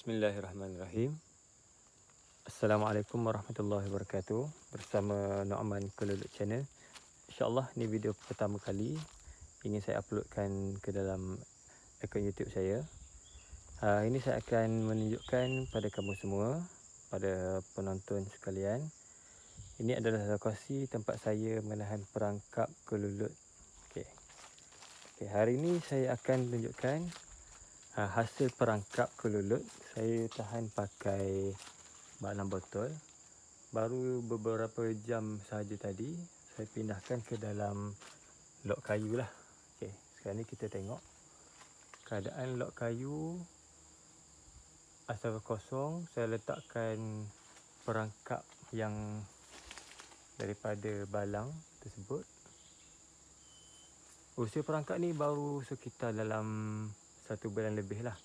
Bismillahirrahmanirrahim. Assalamualaikum warahmatullahi wabarakatuh. Bersama Nu'man Keluluk Channel. InsyaAllah ni video pertama kali ingin saya uploadkan ke dalam akaun YouTube saya. Uh, ini saya akan menunjukkan pada kamu semua, pada penonton sekalian. Ini adalah lokasi tempat saya menahan perangkap kelulut. Okay. Okay, hari ini saya akan tunjukkan uh, hasil perangkap kelulut saya tahan pakai 6 botol. Baru beberapa jam sahaja tadi saya pindahkan ke dalam lok kayu lah. Okay, sekarang ni kita tengok keadaan lok kayu. Asal kosong saya letakkan perangkap yang daripada balang tersebut. Usia perangkap ni baru sekitar dalam satu bulan lebih lah.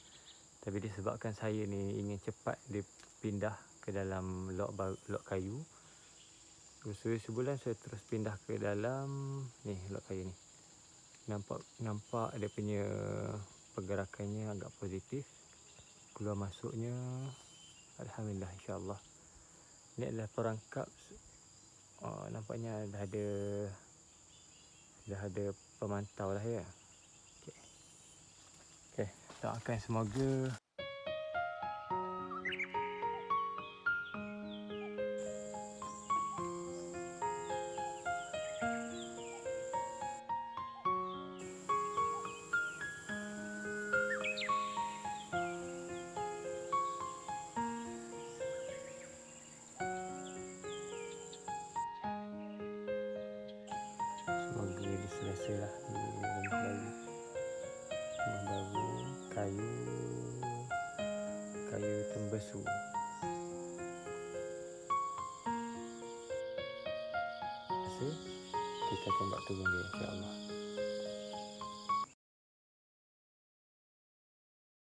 Tapi disebabkan saya ni ingin cepat dia pindah ke dalam lok, lok kayu. So, sebulan saya terus pindah ke dalam ni lok kayu ni. Nampak nampak dia punya pergerakannya agak positif. Keluar masuknya Alhamdulillah insyaAllah. Ini adalah perangkap oh, nampaknya dah ada dah ada pemantau lah ya. Doakan semoga Semoga diselesaikan di rumah baru rumah baru kayu kayu tembesu. Kita akan buat turun dia insyaAllah